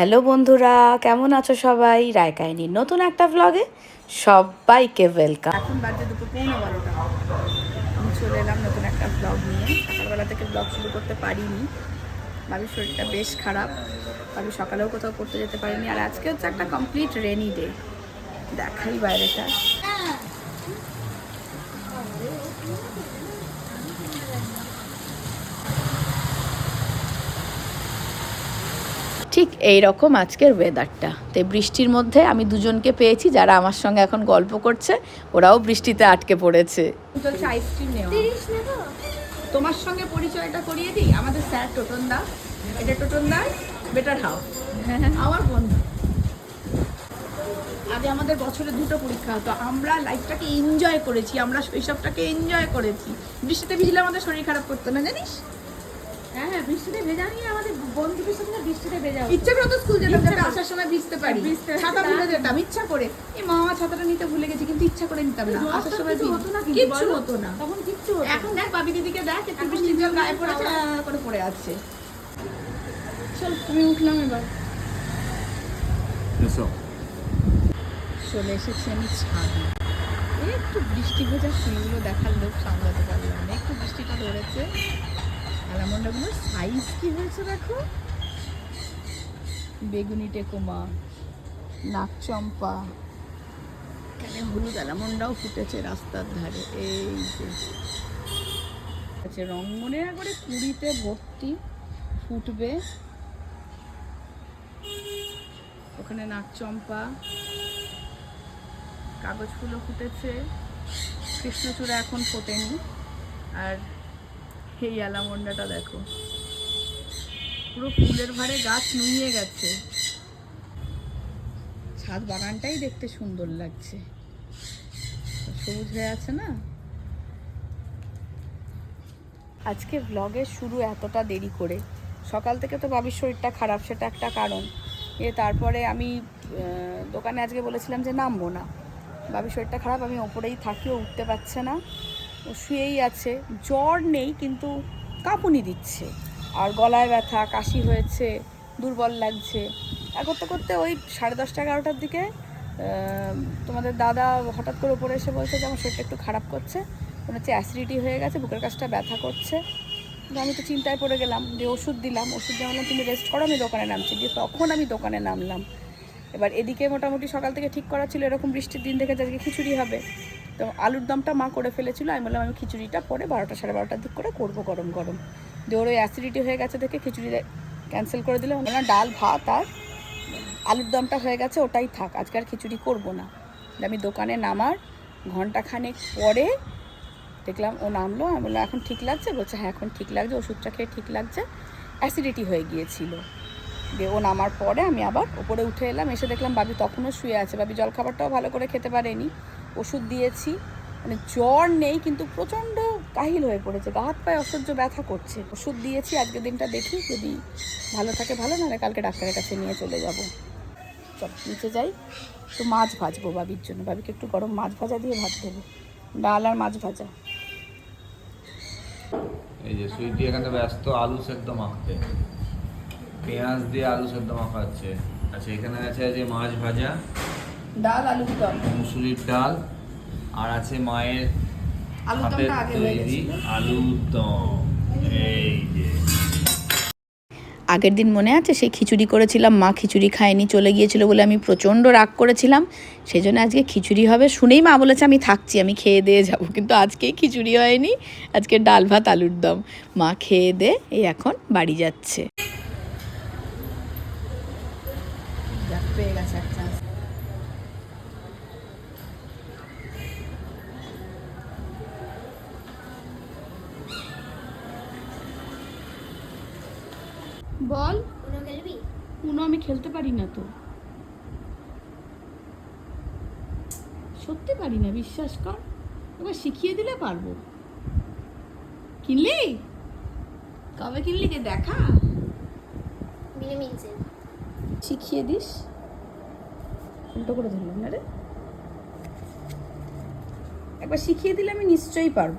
Hello বন্ধুরা, কেমন আছো সবাই? রায় কাহিনীর নতুন একটা ব্লগে সবাইকে ওয়েলকাম এখন বাজে দুটো পৌনে বারোটা। আমি চলে এলাম নতুন একটা ব্লগ নিয়ে। সকালবেলা থেকে ব্লগ শুরু করতে পারিনি। বাবির শরীরটা বেশ খারাপ। বাবি সকালেও কোথাও করতে যেতে পারিনি। আর আজকে হচ্ছে একটা কমপ্লিট রেনি ডে দেখাই বাইরেটা। ঠিক এই রকম আজকের ওয়েদারটা তো বৃষ্টির মধ্যে আমি দুজনকে পেয়েছি যারা আমার সঙ্গে এখন গল্প করছে ওরাও বৃষ্টিতে আটকে পড়েছে। তোমার সঙ্গে পরিচয়টা করিয়ে দিই? আমাদের স্যার টোটন দা এটা টোটন দা বেটার হাউস আমার বন্ধু। আগে আমাদের বছরে দুটো পরীক্ষা হতো। আমরা লাইফটাকে এনজয় করেছি আমরা শৈশবটাকে এনজয় করেছি। বৃষ্টিতে ভিজলে আমাদের শরীর খারাপ করতো না জানিস? হ্যাঁ হ্যাঁ বৃষ্টিতে ভেজা নিয়ে আমাদের বন্ধুদের সঙ্গে বৃষ্টিতে ভেজা ইচ্ছা করে তো স্কুল যেতাম যাতে আসার সময় ভিজতে পারি। ছাতা ভুলে যেতাম ইচ্ছা করে। এই মামা ছাতাটা নিতে ভুলে গেছি কিন্তু ইচ্ছা করে নিতাম না। আসার সময় হতো না কিচ্ছু হতো না। তখন কিচ্ছু হতো এখন দেখ বাবি দিদিকে দেখ একটু বৃষ্টির জল গায়ে পড়েছে করে পড়ে আছে। চল আমি উঠলাম এবার। চলে এসেছি আমি ছাদে। একটু বৃষ্টি ভেজা ফুলগুলো দেখার লোক সামলাতে পারলাম একটু বৃষ্টিটা ধরেছে। অ্যালামন্ডাগুলোর সাইজ কি হয়েছে দেখো? বেগুনি টেকোমা নাকচম্পা এখানে হলুদ অ্যালামন্ডাও ফুটেছে রাস্তার ধারে, এই যে। আচ্ছা রংমনের করে কুড়িতে ভর্তি ফুটবে। ওখানে নাকচম্পা কাগজ ফুলও ফুটেছে। কৃষ্ণচূড়া এখন ফোটেনি। আর এই অ্যালামন্ডাটা দেখো। পুরো ফুলের ভারে গাছ নুইয়ে গেছে। ছাদ বাগানটাই দেখতে সুন্দর লাগছে। সবুজ হয়ে আছে না? আজকে ব্লগের শুরু এতটা দেরি করে। সকাল থেকে তো বাবির শরীরটা খারাপ, সেটা একটা কারণ। এ তারপরে আমি দোকানে আজকে বলেছিলাম যে নামবো না। বাবির শরীরটা খারাপ, আমি ওপরেই থাকি, ও উঠতে পারছে না। ও শুয়েই আছে। জ্বর নেই, কিন্তু কাঁপুনি দিচ্ছে। আর গলায় ব্যথা, কাশি হয়েছে, দুর্বল লাগছে। তা করতে করতে ওই সাড়ে দশটা এগারোটার দিকে তোমাদের দাদা হঠাৎ করে উপরে এসে বলছে যে, আমার শরীরটা একটু খারাপ করছে। মনে হচ্ছে অ্যাসিডিটি হয়ে গেছে, বুকের কাছটা ব্যথা করছে। আমি তো চিন্তায় পড়ে গেলাম যে, ওষুধ দিলাম, ওষুধ বললাম তুমি রেস্ট করো, আমি দোকানে নামছি। দিয়ে তখন আমি দোকানে নামলাম। এবার এদিকে মোটামুটি সকাল থেকে ঠিক করা ছিল, এরকম বৃষ্টির দিন দেখে আজকে খিচুড়ি হবে। তো আলুর দমটা মা করে ফেলেছিল। আমি বললাম, আমি খিচুড়িটা পরে বারোটা সাড়ে বারোটার দিক করে করব গরম গরম। দিয়ে ওর ওই অ্যাসিডিটি হয়ে গেছে দেখে খিচুড়ি ক্যান্সেল করে দিলে না ডাল, ভাত আর আলুর দমটা হয়ে গেছে, ওটাই থাক। আজকে আর খিচুড়ি করব না। আমি দোকানে নামার ঘন্টাখানেক পরে দেখলাম ও নামলো। আমি বললাম, এখন ঠিক লাগছে? বলছে হ্যাঁ এখন ঠিক লাগছে। ওষুধটা খেয়ে ঠিক লাগছে। অ্যাসিডিটি হয়ে গিয়েছিল। দিয়ে ও নামার পরে আমি আবার ওপরে উঠে এলাম। এসে দেখলাম বাবি তখনও শুয়ে আছে। বাবি জলখাবারটাও ভালো করে খেতে পারেনি। ওষুধ দিয়েছি। মানে জ্বর নেই, কিন্তু প্রচণ্ড কাহিল হয়ে পড়েছে। গা হাত পায়ে অসহ্য ব্যথা করছে। ওষুধ দিয়েছি, আজকের দিনটা দেখি। যদি ভালো থাকে, ভালো, নাহলে কালকে ডাক্তারের কাছে নিয়ে চলে যাব। চল, নিচে যাই। একটু মাছ ভাজবো বাবির জন্য। বাবিকে একটু গরম মাছ ভাজা দিয়ে ভাত দেবো। ডাল আর মাছ ভাজা। এই যে সুইটি এখানে ব্যস্ত, আলু সেদ্ধ মাখতে। পেঁয়াজ দিয়ে আলু সেদ্ধ মাখা হচ্ছে আচ্ছা এখানে আছে যে মাছ ভাজা ডাল আলুর দম? মুসুরির ডাল আর আছে মায়ের আলুর হাতের দমটা আগে হয়ে তৈরি আলুর দম। এই যে। আগের দিন মনে আছে সেই খিচুড়ি করেছিলাম মা খিচুড়ি খায়নি চলে গিয়েছিল বলে আমি প্রচণ্ড রাগ করেছিলাম। সেই জন্য আজকে খিচুড়ি হবে। শুনেই মা বলেছে আমি থাকছি আমি খেয়ে দিয়ে যাব। কিন্তু আজকেই খিচুড়ি হয়নি। আজকে ডাল ভাত আলুর দম। মা খেয়ে দে এই এখন বাড়ি যাচ্ছে। বল। খেলবি? উনো আমি খেলতে পারি না তো। সত্যি পারি না বিশ্বাস কর। এবার শিখিয়ে দিলে পারব। কিনলি? কবে কিনলি যে দেখা। শিখিয়ে দিস। উল্টো করে ধরলাম না রে। একবার শিখিয়ে দিলে আমি নিশ্চয়ই পারব।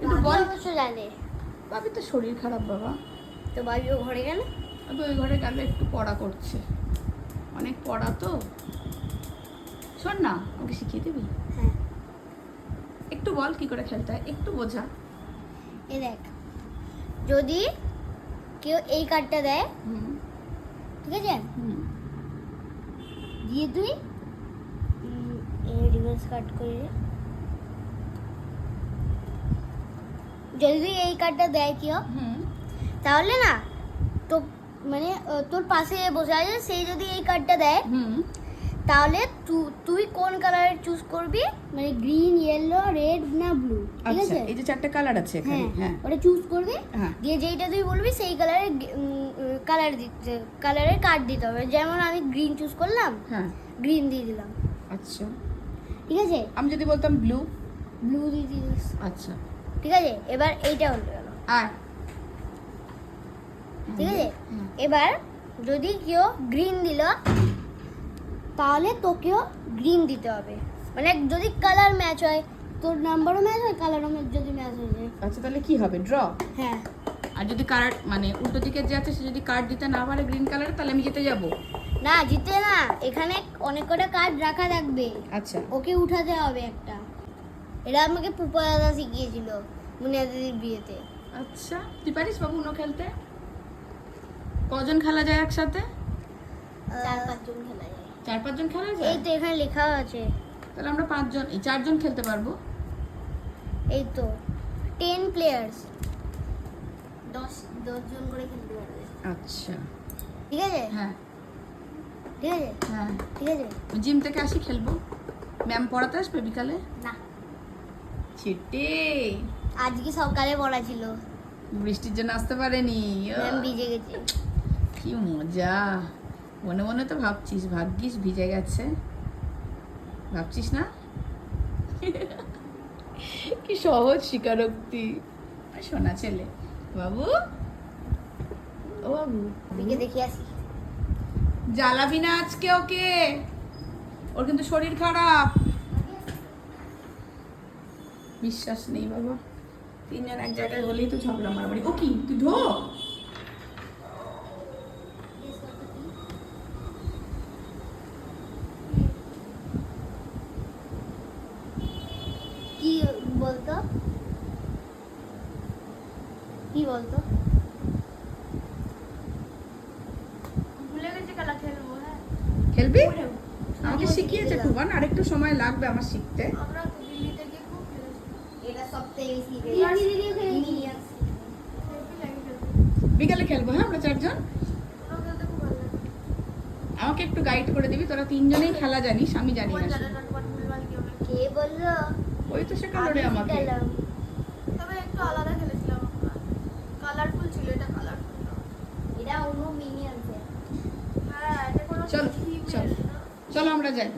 কিন্তু বল জানে। বাবি তো শরীর খারাপ বাবা। তো বাবিও ঘরে গেল? তবে ওই ঘরে গেলে একটু পড়া করছে। অনেক পড়া তো। শোন না ওকে শিখিয়ে দিবি? হ্যাঁ। একটু বল কি করে খেলতে হয় একটু বোঝা। এ দেখ যদি কেউ এই কার্ডটা দেয় হুম। ঠিক আছে? হুম। দিয়ে তুই রিভার্স কাট করে। যদি এই কার্ডটা দেয় কেউ হুম। তাহলে না তো মানে তোর পাশে বসে আছে সেই যদি এই কার্ডটা দেয় হুম। তাহলে তুই কোন কালারের চুজ করবি? মানে গ্রিন ইয়েলো রেড না ব্লু ঠিক আচ্ছা আছে? এই যে চারটে কালার আছে এখানে হ্যাঁ হ্যাঁ। ওটা চুজ করবি হ্যাঁ। দিয়ে যেইটা তুই বলবি সেই কালারের কালার দিতে কালারের কার্ড দিতে হবে। যেমন আমি গ্রিন চুজ করলাম হ্যাঁ। গ্রিন দিয়ে দিলাম। আচ্ছা। ঠিক আছে? আমি যদি বলতাম ব্লু ব্লু দিয়ে দিস। আচ্ছা। ঠিক আছে? এবার এইটা হয়ে গেল আর ঠিক আছে? এবার যদি কেউ গ্রিন দিল তাহলে তোকেও গ্রিন দিতে হবে। মানে যদি কালার ম্যাচ হয় তোর নাম্বারও ম্যাচ হয় কালারও যদি ম্যাচ হয়ে যায়। আচ্ছা তাহলে কি হবে? ড্র হ্যাঁ। আর যদি কার্ড মানে উল্টো দিকে যে আছে সে যদি কার্ড দিতে না পারে গ্রিন কালার তাহলে আমি জিতে যাব। না জিতে না। এখানে অনেক কটা কার্ড রাখা থাকবে। আচ্ছা। ওকে উঠাতে হবে একটা। এটা আমাকে পুপা দাদা শিখিয়েছিল মুনিয়া দিদির বিয়েতে। আচ্ছা তুই পারিস বাবু উনো খেলতে? কজন খেলা যায় একসাথে? চার পাঁচজন খেলা যায়। চার পাঁচজন খেলা যায়? এই তো এখানে লেখা আছে। তাহলে আমরা পাঁচজন এই চারজন খেলতে পারব? এই তো টেন প্লেয়ার্স দশ দশজন করে খেলতে পারবে। আচ্ছা। ঠিক আছে? হ্যাঁ। ঠিক আছে? হ্যাঁ। ঠিক আছে? জিম থেকে আসি খেলব? ম্যাম পড়াতে আসবে বিকালে? না। ছিটে। আজকে সকালে পড়া ছিল। বৃষ্টির জন্য আসতে পারেনি। ম্যাম ভিজে গেছে। কি মজা। মনে মনে তো ভাবছিস ভাগ্যিস ভিজে গেছে। ভাবছিস না? কি সহজ স্বীকারোক্তি। শোনা ছেলে। বাবু? ও বাবু দেখে আসি। জ্বালাবি না আজকে ওকে। ওর কিন্তু শরীর খারাপ। বিশ্বাস নেই বাবা। তিনজন এক জায়গায় হলেই তো ঝগড়া মারামারি। ও কি? তুই ঢোক কি বলতো কি বলতো? ভুলে গেছে খেলা খেলব হ্যাঁ। খেলবি? আমাকে শিখিয়েছে আরেকটু সময় লাগবে আমার শিখতে। আমরা দিল্লি থেকে খুব খেলেছি। এটা সবথেকে বেশি দিদি দিদিও খেলেছি। বিকালে খেলব হ্যাঁ আমরা চারজন? আমাকে একটু গাইড করে দিবি তোরা তিনজনেই খেলা জানিস আমি জানি না কে বলল? ওই তো সে আমি আমাকে শিখালাম। তবে একটু আলাদা খেলেছিলাম কালারফুল ছিল এটা কালারফুল এটা অন্য মিনিয়নসে হ্যাঁ এটা কোনো চলো আমরা যাই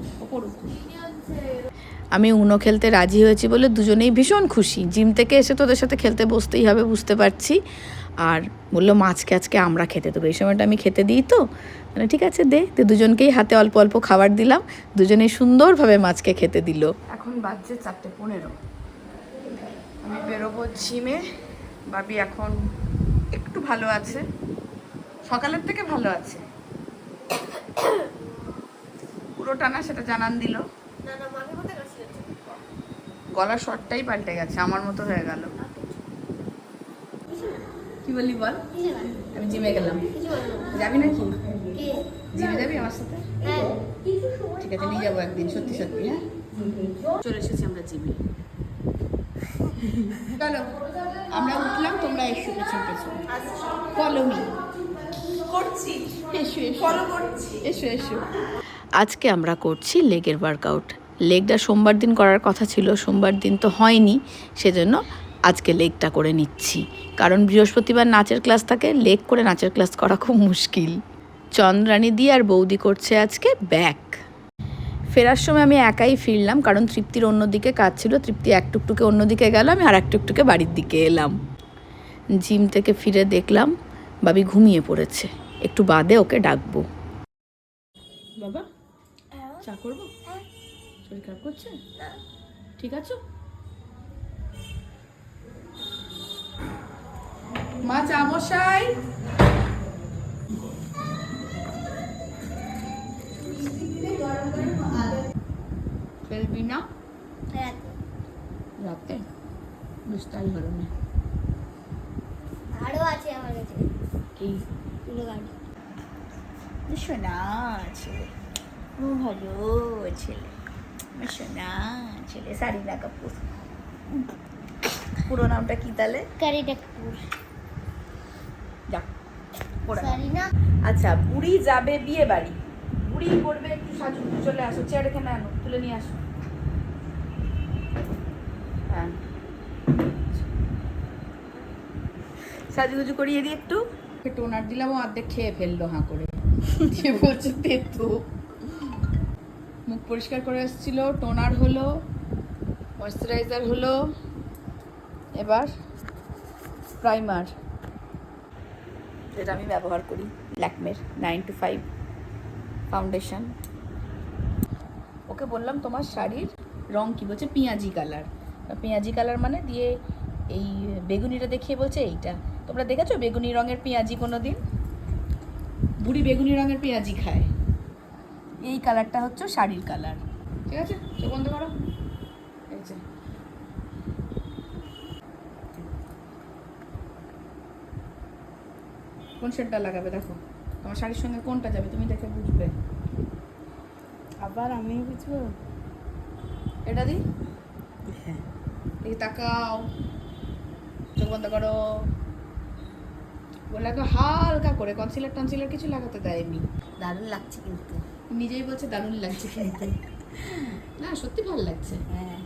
আমি উনো খেলতে রাজি হয়েছি বলে দুজনেই ভীষণ খুশি। জিম থেকে এসে তোদের সাথে খেলতে বসতেই হবে বুঝতে পারছি। আর বলল মাছকে আজকে আমরা খেতে দেবো। এই সময়টা আমি খেতে দিই তো? মানে ঠিক আছে দে। তো দুজনকেই হাতে অল্প অল্প খাবার দিলাম। দুজনেই সুন্দরভাবে মাছকে খেতে দিল। এখন বাজছে চারটে পনেরো। আমি বেরোবো জিমে। বাবি এখন একটু ভালো আছে। সকালের থেকে ভালো আছে। পুরোটা না সেটা জানান দিল। গলার শটটাই পাল্টে গেছে আমার মতো হয়ে গেল। কি বললি বল? আমি জিমে গেলাম। যাবি নাকি? জিমে যাবি আমার সাথে? হ্যাঁ ঠিক আছে নিয়ে যাব একদিন সত্যি সত্যি হ্যাঁ? চলে এসেছি আমরা জিমে। চলো আমরা উঠলাম তোমরা এসো পেছন পেছন। ফলো মি করছি। এসো এসো। ফলো করছি। এসো এসো। আজকে আমরা করছি লেগের ওয়ার্কআউট লেগটা সোমবার দিন করার কথা ছিল, সোমবার দিন তো হয়নি, সেজন্য আজকে লেগটা করে নিচ্ছি। কারণ বৃহস্পতিবার নাচের ক্লাস থাকে, লেগ করে নাচের ক্লাস করা খুব মুশকিল। চন্দ্রানী দি আর বৌদি করছে আজকে ব্যাক ফেরার সময় আমি একাই ফিরলাম, কারণ তৃপ্তির অন্যদিকে কাজ ছিল, তৃপ্তি এক টুকটুকে অন্যদিকে গেল, আমি আর এক টুকটুকে বাড়ির দিকে এলাম। জিম থেকে ফিরে দেখলাম, বাবি ঘুমিয়ে পড়েছে। একটু বাদে ওকে ডাকবো। বাবা চা করব? হ্যাঁ। শরীর খারাপ করছে? ঠিক আছো? মা চা মশাই। ফেলবি না? হ্যাঁ। রাতে? বুঝতেই হলো না। আরও আছে আমার কাছে। কি? পুরো গাড়ি শোনা আছে ভালো ছেলে। আমার সোনা ছেলে সারিনা কাপুর পুরো নামটা কি তাহলে? কারিটা কাপুর যাক আচ্ছা বুড়ি যাবে বিয়ে বাড়ি বুড়ি করবে একটু সাজু চলে আসো চেয়ার এখানে আনো তুলে নিয়ে আসো। হ্যাঁ। সাজুগুজু করিয়ে দিই একটু। টোনার দিলাম ও অর্ধেক খেয়ে ফেলল হাঁ করে। দিয়ে বলছে তেতু মুখ পরিষ্কার করে এসেছিল টোনার হলো, ময়শ্চারাইজার হলো, এবার প্রাইমার। যেটা আমি ব্যবহার করি, ল্যাকমের nine two five foundation. Okay বললাম, তোমার শাড়ির রং কি? বলছে, পেঁয়াজি কালার। পেঁয়াজি কালার মানে দিয়ে এই বেগুনিটা দেখিয়ে বলছে, এইটা। তোমরা দেখেছ বেগুনি রঙের পেঁয়াজি কোনো দিন বুড়ি বেগুনি রঙের পেঁয়াজি খায়। এই কালারটা হচ্ছে শাড়ির কালার। ঠিক আছে? চোখ বন্ধ করো। এই যে। কোন শেডটা লাগাবে? দেখো। তোমার শাড়ির সঙ্গে কোনটা যাবে? তুমি দেখে বুঝবে। আবার আমি বুঝব? এটা দি? দেখি তাকাও। চোখ বন্ধ করো। বলে লাগো হালকা করে কনসিলার টনসিলার কিছু লাগাতে দেয়নি। দারুণ লাগছে কিন্তু। নিজেই বলছে দারুণ লাগছে কিন্তু। না সত্যি ভালো লাগছে। হ্যাঁ।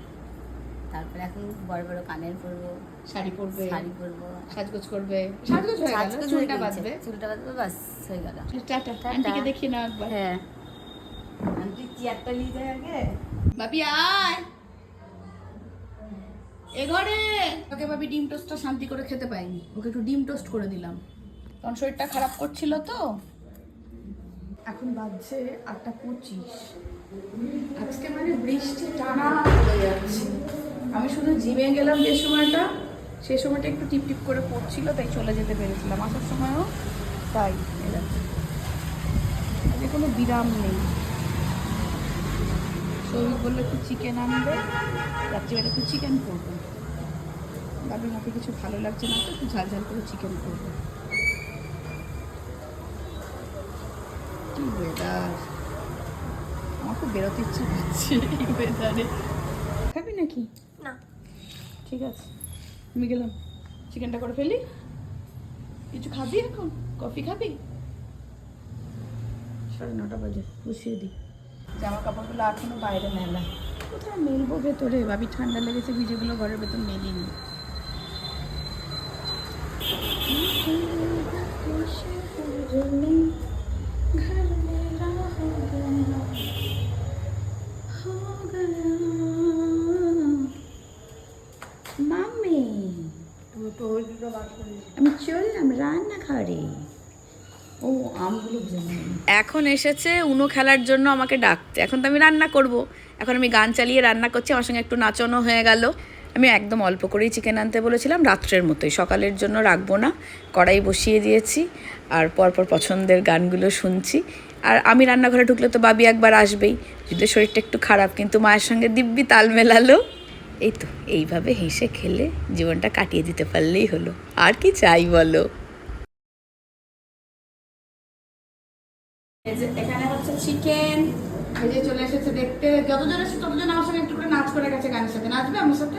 তারপরে এখন বড় বড় কানের পরবো শাড়ি পরবে শাড়ি পরবো। সাজগোজ করবে। সাজগোজ হয়ে গেল চুলটা বাঁধবে। চুলটা বাঁধবে বাস হয়ে গেল। টাটা। আন্টিকে দেখিয়ে নাও একবার। হ্যাঁ। আন্টি চেয়ারটা নিয়ে যায় আগে। বাপি আয়! এ ঘরে! ওকে বাপি ডিম টোস্টটা শান্তি করে খেতে পাইনি। ওকে একটু ডিম টোস্ট করে দিলাম। তখন শরীরটা খারাপ করছিল তো। এখন বাজছে আটটা পঁচিশ। আজকে মানে বৃষ্টি টানা পড়ে যাচ্ছে। আমি শুধু জিমে গেলাম যে সময়টা, সে সময়টা একটু টিপ টিপ করে পড়ছিল, তাই চলে যেতে পেরেছিলাম। আসার সময়ও তাই, এরকম। কোনো বিরাম নেই। সৌভিক বলল, একটু চিকেন আনবে। রাত্রিবেলা একটু চিকেন করব। বাবির মাকে কিছু ভালো লাগছে না তো, একটু ঝাল ঝাল করে চিকেন করব। কি ওয়েদার আমার খুব বেরোতে ইচ্ছে করছে এই ওয়েদারে খাবি নাকি না ঠিক আছে আমি গেলাম চিকেনটা করে ফেলি কিছু খাবি এখন কফি খাবি সাড়ে নটা বাজে বসিয়ে দিই জামা কাপড়গুলো এখনও বাইরে মেলা কোথায় মেলবো ভেতরে ভাবি ঠান্ডা লেগেছে ভিজেগুলো ঘরের ভেতর মেলিনি মাম্মি, আমি চললাম রান্নাঘরে। ও, আমগুলো এখন এসেছে উনো খেলার জন্য আমাকে ডাকতে। এখন তো আমি রান্না করব। এখন আমি গান চালিয়ে রান্না করছি, আমার সঙ্গে একটু নাচানো হয়ে গেল। আমি একদম অল্প করেই চিকেন আনতে বলেছিলাম, রাত্রের মতোই। সকালের জন্য রাখব না, কড়াই বসিয়ে দিয়েছি, আর পরপর পছন্দের গানগুলো শুনছি। আর আমি রান্নাঘরে ঢুকলে তো বাবি একবার আসবেই। যদি শরীরটা একটু খারাপ, কিন্তু মায়ের সঙ্গে দিব্যি তাল মেলালো। এই তো, এইভাবে হেসে খেলে জীবনটা কাটিয়ে দিতে পারলেই হলো। আর কি চাই বলো? এখানে হচ্ছে চিকেন ভেজে চলে এসেছে দেখতে। যতজন এসেছে ততজন আমার সঙ্গে একটু করে নাচ করে গেছে গানের সাথে। নাচবে আমার সাথে?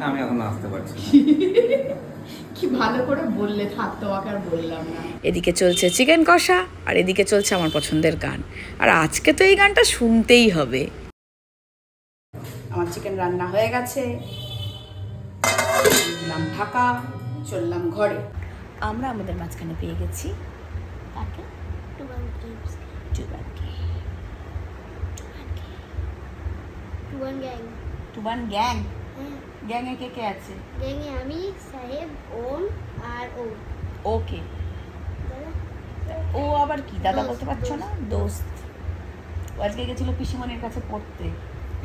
না আমি এখন আসতে পারছি কি ভালো করে বললে থাক তোমাকে আর বললাম না। এদিকে চলছে চিকেন কষা আর এদিকে চলছে আমার পছন্দের গান। আর আজকে তো এই গানটা শুনতেই হবে। আমার চিকেন রান্না হয়ে গেছে। দিলাম ঢাকা চললাম ঘরে। আমরা আমাদের মাঝখানে পেয়ে গেছি। টুবান গ্যাং। টুবান গ্যাং? হ্যাঁ। গ্যাংয়ে কে কে আছে? গ্যাংয়ে আমি সাহেব ওম আর ও। ওকে। ও আবার কি? দাদা বলতে পারছ না? দোস্ত। ও আজকে গেছিল পিসিমনির কাছে পড়তে।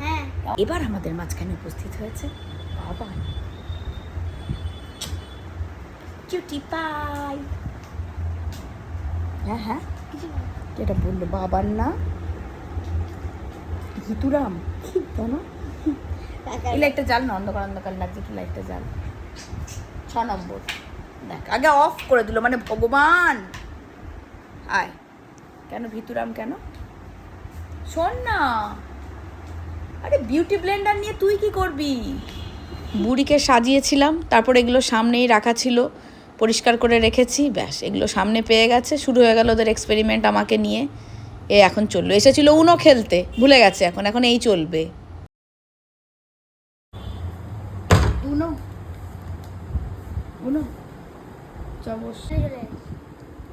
হ্যাঁ। এবার আমাদের মাঝখানে উপস্থিত হয়েছে বাবা কিউটি পাই। হ্যাঁ হ্যাঁ। যেটা বলল বাবার না ভিতুরাম কেন এই লাইটটা জ্বাল না অন্ধকার অন্ধকার লাগছে একটু লাইটটা জ্বাল। ছ নম্বর। দেখ আগে অফ করে দিল মানে ভগবান! আয়। কেন ভিতুরাম কেন? শোন না। আরে বিউটি ব্লেন্ডার নিয়ে তুই কি করবি? বুড়িকে সাজিয়েছিলাম তারপর এগুলো সামনেই রাখা ছিল। পরিষ্কার করে রেখেছি ব্যাস এগুলো সামনে পেয়ে গেছে। শুরু হয়ে গেল ওদের এক্সপেরিমেন্ট আমাকে নিয়ে। এ এখন চলল। এসেছিল উনো খেলতে ভুলে গেছে এখন এখন এই চলবে উনো উনো চবস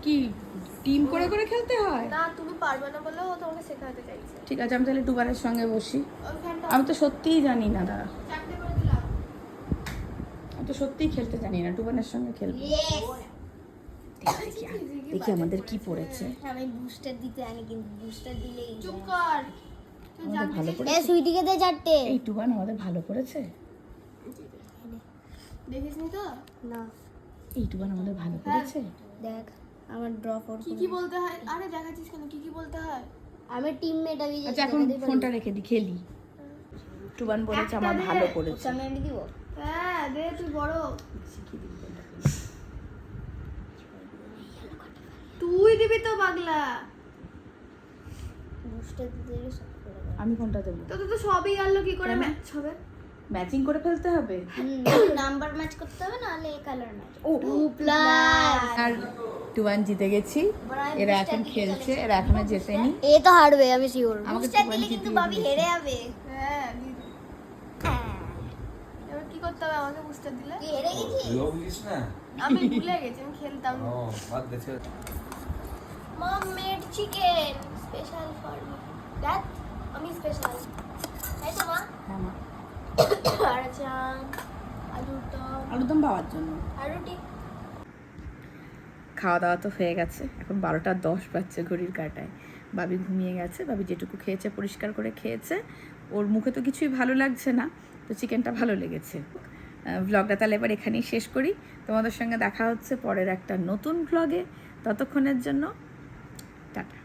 কি? টিম করে করে খেলতে হয়? না তুমি পারবে না বলেও ও তোমাকে শেখাতে চাইছে। ঠিক আছে আমি তাহলে টুবারের সঙ্গে বসি। আমি তো সত্যিই জানি না দিলাম। আমি তো সত্যিই খেলতে জানি না টুবানের সঙ্গে খেলব। দেখি দেখি আমাদের কি পড়েছে। আমি বুস্টার দিতে জানি কিন্তু বুস্টার দিলেই চুপ কর। ভালো পড়েছে। সুইটিকে দে চারটে। এই টুবান আমাদের ভালো পড়েছে? দেখিস নি তো? না। আমাদের ভালো পড়েছে দেখ আমার ড্রপ আউট কি কি বলতে হয়? আরে দেখাচ্ছিস কেন? কি কি বলতে হয়? আমি টিমমেট আমি আচ্ছা এখন ফোনটা রেখে দি খেলি। টুবান বলেছে আমার ভালো সামনে আমি দিব। হ্যাঁ দে তুই বড়। তুই দিবি তো পাগলা। আমি কোনটা দেবো? তো তো সবই গেল কি করে ম্যাচ হবে? ম্যাচিং করে ফেলতে হবে? নাম্বার ম্যাচ করতে হবে না হলে কালার ম্যাচ ও টু প্লাস আর টুবান জিতে গেছি। এরা এখন খেলছে এরা এখনও জেতেনি। এ তো হারবে আমি শিওর আমাকে কিন্তু বাবি হেরে যাবে। হ্যাঁ দি- এবার কি করতে হবে আমাকে বুঝতে দিলে? হেরে গেছিস? লোক লিস না? আমি ভুলে গেছি আমি খেলতাম। ও বাদ দেছে mom made chicken special for me that আমি স্পেশাল তাই তো মা? হ্যাঁ মা। খাওয়া দাওয়া তো হয়ে গেছে। এখন বারোটা দশ বাজছে ঘড়ির কাটায়। বাবি ঘুমিয়ে গেছে। বাবি যেটুকু খেয়েছে, পরিষ্কার করে খেয়েছে। ওর মুখে তো কিছুই ভালো লাগছে না, তো চিকেনটা ভালো লেগেছে। ভ্লগটা তাহলে এবার এখানেই শেষ করি। তোমাদের সঙ্গে দেখা হচ্ছে পরের একটা নতুন ভ্লগে ততক্ষণের জন্য, টাটা।